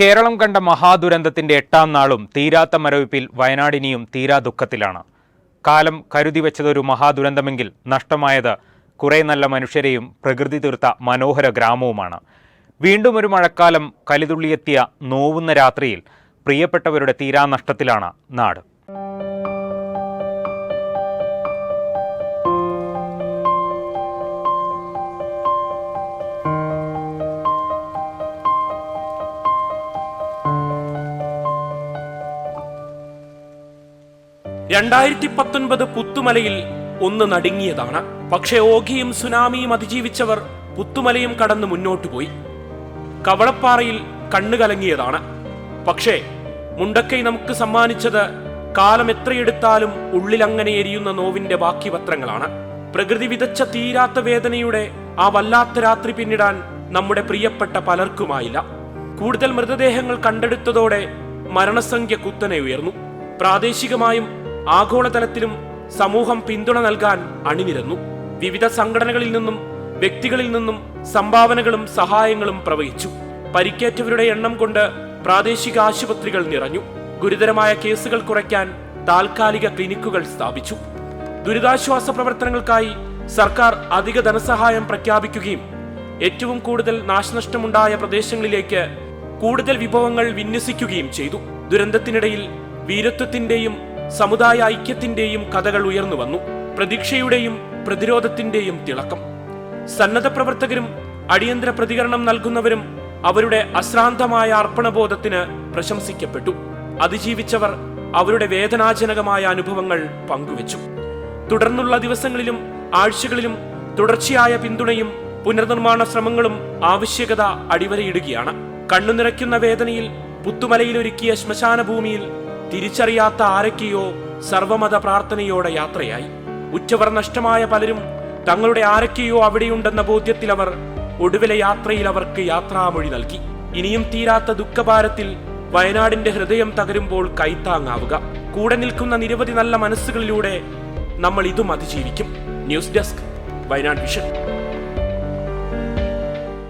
കേരളം കണ്ട മഹാദുരന്തത്തിന്റെ എട്ടാം നാളും തീരാത്ത മരവിപ്പിൽ വയനാടിനിയും തീരാ ദുഃഖത്തിലാണ്. കാലം കരുതി വെച്ചതൊരു മഹാദുരന്തമെങ്കിൽ നഷ്ടമായത് കുറേ നല്ല മനുഷ്യരെയും പ്രകൃതി തീർത്ത മനോഹര ഗ്രാമവുമാണ്. വീണ്ടും ഒരു മഴക്കാലം കലിതുള്ളിയെത്തിയ നോവുന്ന രാത്രിയിൽ പ്രിയപ്പെട്ടവരുടെ തീരാനഷ്ടത്തിലാണ് നാട്. രണ്ടായിരത്തി പത്തൊൻപത് പുത്തുമലയിൽ ഒന്ന് നടുങ്ങിയതാണ്. പക്ഷേ ഓഖിയും സുനാമിയും അതിജീവിച്ചവർ പുത്തുമലയും കടന്ന് മുന്നോട്ടു പോയി. കവളപ്പാറയിൽ കണ്ണുകലങ്ങിയതാണ് പക്ഷേ മുണ്ടക്കൈ നമുക്ക് സമ്മാനിച്ചത് കാലം എത്രയെടുത്താലും ഉള്ളിലങ്ങനെ എരിയുന്ന നോവിന്റെ ബാക്കി പത്രങ്ങളാണ് പ്രകൃതി വിതച്ച തീരാത്ത വേദനയുടെ ആ വല്ലാത്ത രാത്രി പിന്നിടാൻ നമ്മുടെ പ്രിയപ്പെട്ട പലർക്കുമായില്ല. കൂടുതൽ മൃതദേഹങ്ങൾ കണ്ടെടുത്തതോടെ മരണസംഖ്യ കുത്തനെ ഉയർന്നു. പ്രാദേശികമായും ആഗോളതലത്തിലും സമൂഹം പിന്തുണ നൽകാൻ അണിനിരന്നു. വിവിധ സംഘടനകളിൽ നിന്നും വ്യക്തികളിൽ നിന്നും സംഭാവനകളും സഹായങ്ങളും പ്രവഹിച്ചു. പരിക്കേറ്റവരുടെ എണ്ണം കൊണ്ട് പ്രാദേശിക ആശുപത്രികൾ നിറഞ്ഞു. ഗുരുതരമായ കേസുകൾ കുറയ്ക്കാൻ താൽക്കാലിക ക്ലിനിക്കുകൾ സ്ഥാപിച്ചു. ദുരിതാശ്വാസ പ്രവർത്തനങ്ങൾക്കായി സർക്കാർ അധിക ധനസഹായം പ്രഖ്യാപിക്കുകയും ഏറ്റവും കൂടുതൽ നാശനഷ്ടമുണ്ടായ പ്രദേശങ്ങളിലേക്ക് കൂടുതൽ വിഭവങ്ങൾ വിന്യസിക്കുകയും ചെയ്തു. ദുരന്തത്തിനിടയിൽ വീരത്വത്തിന്റെയും സമുദായ ഐക്യത്തിന്റെയും കഥകൾ ഉയർന്നു വന്നു. പ്രതീക്ഷയുടെയും പ്രതിരോധത്തിന്റെയും തിളക്കം. സന്നദ്ധ പ്രവർത്തകരും അടിയന്തര പ്രതികരണം നൽകുന്നവരും അവരുടെ അശ്രാന്തമായ അർപ്പണബോധത്തിന് പ്രശംസിക്കപ്പെട്ടു. അതിജീവിച്ചവർ അവരുടെ വേദനാജനകമായ അനുഭവങ്ങൾ പങ്കുവച്ചു. തുടർന്നുള്ള ദിവസങ്ങളിലും ആഴ്ചകളിലും തുടർച്ചയായ പിന്തുണയും പുനർനിർമ്മാണ ശ്രമങ്ങളും ആവശ്യകത അടിവരയിടുകയാണ്. കണ്ണുനിറയ്ക്കുന്ന വേദനയിൽ പുത്തുമലയിൽ ഒരുക്കിയ ശ്മശാന ഭൂമിയിൽ തിരിച്ചറിയാത്ത ആരൊക്കെയോ സർവമത പ്രാർത്ഥനയോടെ യാത്രയായി. ഉച്ചവർ നഷ്ടമായ പലരും തങ്ങളുടെ ആരൊക്കെയോ അവിടെയുണ്ടെന്ന ബോധ്യത്തിൽ അവർ ഒടുവിലെ യാത്രയിൽ അവർക്ക് യാത്രാമൊഴി നൽകി. ഇനിയും തീരാത്ത ദുഃഖഭാരത്തിൽ വയനാടിന്റെ ഹൃദയം തകരുമ്പോൾ കൈത്താങ്ങാവുക. കൂടെ നിൽക്കുന്ന നിരവധി നല്ല മനസ്സുകളിലൂടെ നമ്മൾ ഇതും അതിജീവിക്കും. News desk Wayanad vision.